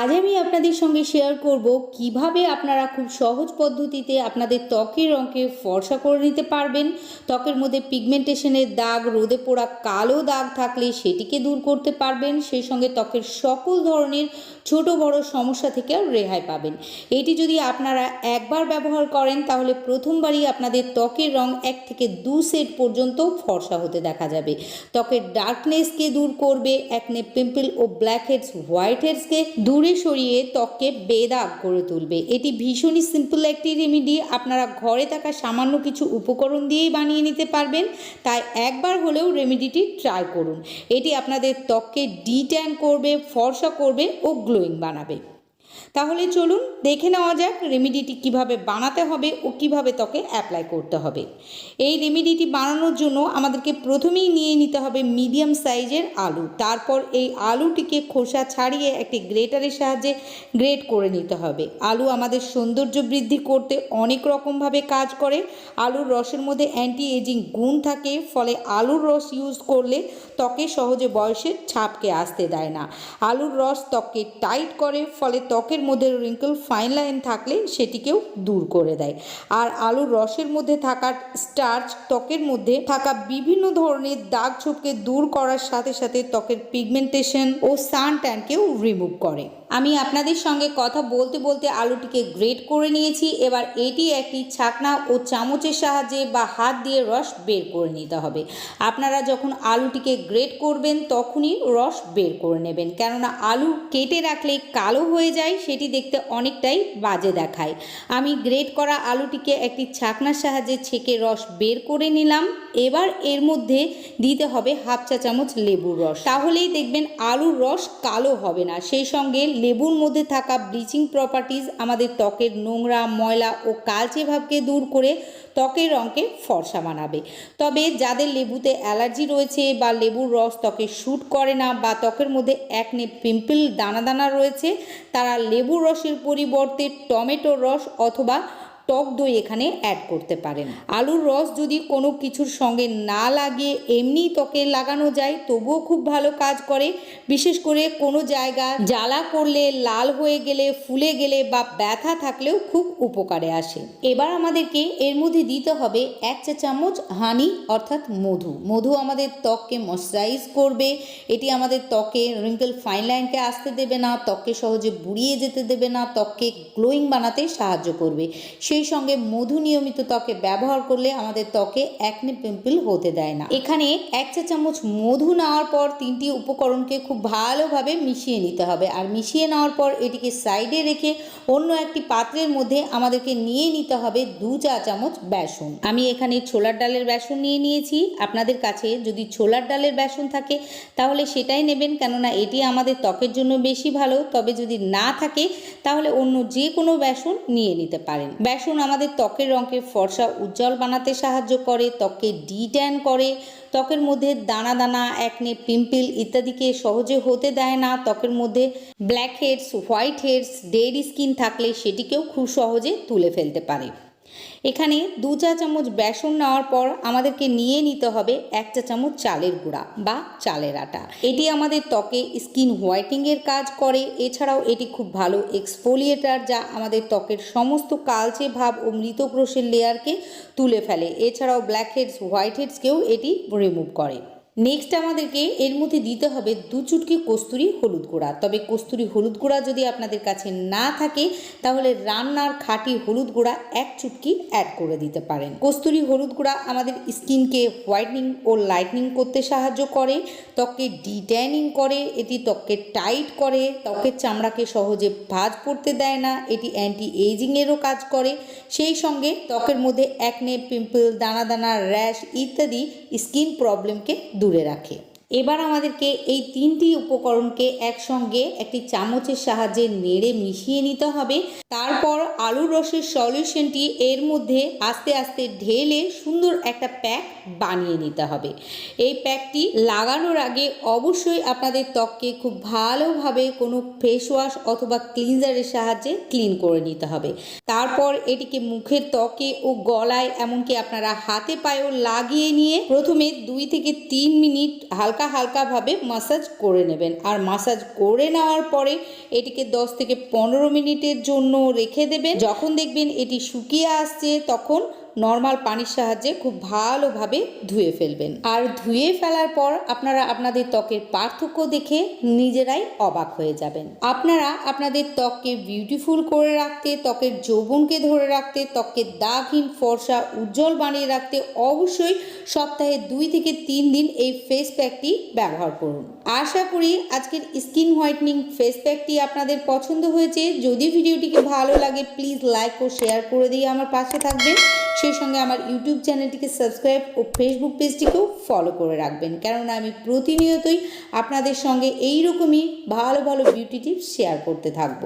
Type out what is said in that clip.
আজ আমি আপনাদের সঙ্গে শেয়ার করব কীভাবে আপনারা খুব সহজ পদ্ধতিতে আপনাদের ত্বকের রঙকে ফর্সা করে নিতে পারবেন। ত্বকের মধ্যে পিগমেন্টেশনের দাগ, রোদে পোড়া কালো দাগ থাকলে সেটিকে দূর করতে পারবেন। সেই সঙ্গে ত্বকের সকল ধরনের ছোট বড় সমস্যা থেকে রেহাই পাবেন। এটি যদি আপনারা একবার ব্যবহার করেন, তাহলে প্রথমবারই আপনাদের ত্বকের রং এক থেকে দু সেট পর্যন্ত ফর্সা হতে দেখা যাবে। ত্বকের ডার্কনেসকে দূর করবে একনে পিম্পল ও ব্ল্যাক হেডস হোয়াইট হেডসকে দূরে সরিয়ে ত্বককে বেদাগ করে তুলবে। এটি ভীষণই সিম্পল একটি রেমিডি আপনারা ঘরে থাকা সামান্য কিছু উপকরণ দিয়েই বানিয়ে নিতে পারবেন। তাই একবার হলেও রেমিডিটি ট্রাই করুন। এটি আপনাদের ত্বককে ডিট্যান করবে, ফর্সা করবে ও গ্লোয়িং বানাবে। তাহলে চলুন দেখে নেওয়া যাক রেমেডিটি কীভাবে বানাতে হবে ও কীভাবে ত্বকে অ্যাপ্লাই করতে হবে। এই রেমেডিটি বানানোর জন্য আমাদেরকে প্রথমেই নিয়ে নিতে হবে মিডিয়াম সাইজের আলু। তারপর এই আলুটিকে খোসা ছাড়িয়ে একটি গ্রেটারের সাহায্যে গ্রেট করে নিতে হবে। আলু আমাদের সৌন্দর্য বৃদ্ধি করতে অনেক রকমভাবে কাজ করে। আলুর রসের মধ্যে অ্যান্টি এজিং গুণ থাকে, ফলে আলুর রস ইউজ করলে ত্বকে সহজে বয়সের ছাপকে আসতে দেয় না। আলুর রস ত্বককে টাইট করে, ফলে ত্বকের মধ্যে রিঙ্কল ফাইন লাইন থাকলে সেটিকেও দূর করে দেয়। আর আলুর রসের মধ্যে থাকা স্টার্চ ত্বকের মধ্যে থাকা বিভিন্ন ধরনের দাগ ছোপকে দূর করার সাথে সাথে ত্বকের পিগমেন্টেশন ও সান ট্যানকেও রিমুভ করে। আমি আপনাদের সঙ্গে কথা বলতে বলতে আলুটিকে গ্রেট করে নিয়েছি। এবার এটি একটি ছাকনা ও চামচের সাহায্যে বা হাত দিয়ে রস বের করে নিতে হবে। আপনারা যখন আলুটিকে গ্রেট করবেন, তখনই রস বের করে নেবেন। কেননা আলু কেটে রাখলে কালো হয়ে যায়, সেটি দেখতে অনেকটাই বাজে দেখায়। আমি গ্রেট করা আলুটিকে একটি ছাকনার সাহায্যে ছেঁকে রস বের করে নিলাম। এবার এর মধ্যে দিতে হবে হাফ চা চামচ লেবুর রস। তাহলেই দেখবেন আলুর রস কালো হবে না। সেই সঙ্গে লেবুর মধ্যে থাকা ব্লিচিং প্রপার্টিজ আমাদের ত্বকের নোংরা, ময়লা ও কালচে ভাবকে দূর করে ত্বকের রঙকে ফর্সা বানাবে। তবে যাদের লেবুতে অ্যালার্জি রয়েছে বা লেবুর রস ত্বকে শ্যুট করে না বা ত্বকের মধ্যে একনে পিম্পল দানা দানা রয়েছে, তারা লেবুর রসের পরিবর্তে টমেটোর রস অথবা টক দই এখানে অ্যাড করতে পারেন। আলুর রস যদি কোনো কিছুর সঙ্গে না লাগিয়ে এমনি ত্বকে লাগানো যায়, তবুও খুব ভালো কাজ করে। বিশেষ করে কোনো জায়গা জ্বালা করলে লাল হয়ে গেলে, ফুলে গেলে বা ব্যথা থাকলেও খুব উপকারে আসে। এবার আমাদেরকে এর মধ্যে দিতে হবে এক চা চামচ হানি অর্থাৎ মধু। মধু আমাদের ত্বককে ময়শ্চারাইজ করবে। এটি আমাদের ত্বকে রিঙ্কেল ফাইন লাইনকে আসতে দেবে না, ত্বককে সহজে বুড়িয়ে যেতে দেবে না, ত্বককে গ্লোয়িং বানাতে সাহায্য করবে। সেই সঙ্গে মধু নিয়মিত ত্বকে ব্যবহার করলে আমাদের ত্বকে একনে পিম্পল হতে দেয় না। এখানে এক চা চামচ মধু নেওয়ার পর তিনটি উপকরণকে খুব ভালোভাবে মিশিয়ে নিতে হবে। আর মিশিয়ে নেওয়ার পর এটিকে সাইডে রেখে অন্য একটি পাত্রের মধ্যে আমাদেরকে নিয়ে নিতে হবে দু চা চামচ বেসন। আমি এখানে ছোলার ডালের বেসন নিয়ে নিয়েছি। আপনাদের কাছে যদি ছোলার ডালের বেসন থাকে তাহলে সেটাই নেবেন। কেননা এটি আমাদের ত্বকের জন্য বেশি ভালো। তবে যদি না থাকে তাহলে অন্য যে কোনো বেসন নিয়ে নিতে পারেন। বেসন আমাদের ত্বকের রঙকে ফর্সা উজ্জ্বল বানাতে সাহায্য করে, ত্বককে ডিট্যান করে। ত্বকের মধ্যে দানা দানা একনে পিম্পল ইত্যাদিকে সহজে হতে দেয় না। ত্বকের মধ্যে black heads white heads dead skin থাকলে সেটিকেও খুব সহজে তুলে ফেলতে পারে। এখানে দু চা চামচ বেসন নেওয়ার পর আমাদেরকে নিয়ে নিতে হবে এক চা চামচ চালের গুঁড়া বা চালের আটা। এটি আমাদের ত্বকে স্কিন হোয়াইটিংয়ের কাজ করে। এছাড়াও এটি খুব ভালো এক্সফোলিয়েটার যা আমাদের ত্বকের সমস্ত কালচে ভাব ও মৃতক্রোশের লেয়ারকে তুলে ফেলে। এছাড়াও ব্ল্যাক হেডস হোয়াইট হেডসকেও এটি রিমুভ করে। নেক্সট আমাদেরকে এর মধ্যে দিতে হবে দু চুটকি কস্তুরি হলুদ গুঁড়া। তবে কস্তুরি হলুদ গুঁড়া যদি আপনাদের কাছে না থাকে, তাহলে রান্নার খাঁটি হলুদ গুঁড়া এক চুটকি অ্যাড করে দিতে পারেন। কস্তুরি হলুদ গুঁড়া আমাদের স্কিনকে হোয়াইটনিং ও লাইটনিং করতে সাহায্য করে, ত্বককে ডিট্যানিং করে, এটি ত্বককে টাইট করে ত্বকের চামড়াকে সহজে ভাঁজ পড়তে দেয় না, এটি অ্যান্টি এজিংয়েরও কাজ করে। সেই সঙ্গে ত্বকের মধ্যে একনে পিম্পল দানা দানা র্যাশ ইত্যাদি স্কিন প্রবলেমকে দূরে রাখে। এবার আমাদেরকে এই তিনটি উপকরণকে একসঙ্গে একটি চামচের সাহায্যে নেড়ে মিশিয়ে নিতে হবে। তারপর আলুর রসের সলিউশনটি এর মধ্যে আস্তে আস্তে ঢেলে সুন্দর একটা প্যাক বানিয়ে নিতে হবে। এই প্যাকটি লাগানোর আগে অবশ্যই আপনাদের ত্বককে খুব ভালোভাবে কোনো ফেস ওয়াশ অথবা ক্লিনজারের সাহায্যে ক্লিন করে নিতে হবে। তারপর এটিকে মুখের ত্বকে ও গলায় এমনকি আপনারা হাতে পায়েও লাগিয়ে নিয়ে প্রথমে দুই থেকে তিন মিনিট হালকা হালকাভাবে মাসাজ করে নেবেন। আর মাসাজ করে নেওয়ার পরে এটিকে দশ থেকে পনেরো মিনিটের জন্য রেখে দেবেন। যখন দেখবেন এটি শুকিয়ে আসছে তখন নর্মাল পানির সাহায্যে খুব ভালোভাবে ধুয়ে ফেলবেন। আর ধুয়ে ফেলার পর আপনারা আপনাদের ত্বকের পার্থক্য দেখে নিজেরাই অবাক হয়ে যাবেন। আপনারা আপনাদের ত্বককে বিউটিফুল করে রাখতে, ত্বকের যৌবনকে ধরে রাখতে, ত্বককে দাগহীন, ফর্সা, উজ্জ্বল বানিয়ে রাখতে অবশ্যই সপ্তাহে দুই থেকে তিন দিন এই ফেস প্যাকটি ব্যবহার করুন। আশা করি আজকের স্কিন হোয়াইটনিং ফেস প্যাকটি আপনাদের পছন্দ হয়েছে। যদি ভিডিওটিকে ভালো লাগে প্লিজ লাইক ও শেয়ার করে দিয়ে আমার পাশে থাকবেন। সেই সঙ্গে আমার ইউটিউব চ্যানেলটিকে সাবস্ক্রাইব ও ফেসবুক পেজটিকেও ফলো করে রাখবেন। কেননা আমি প্রতিনিয়তই আপনাদের সঙ্গে এই রকমই ভালো ভালো বিউটি টিপস শেয়ার করতে থাকব।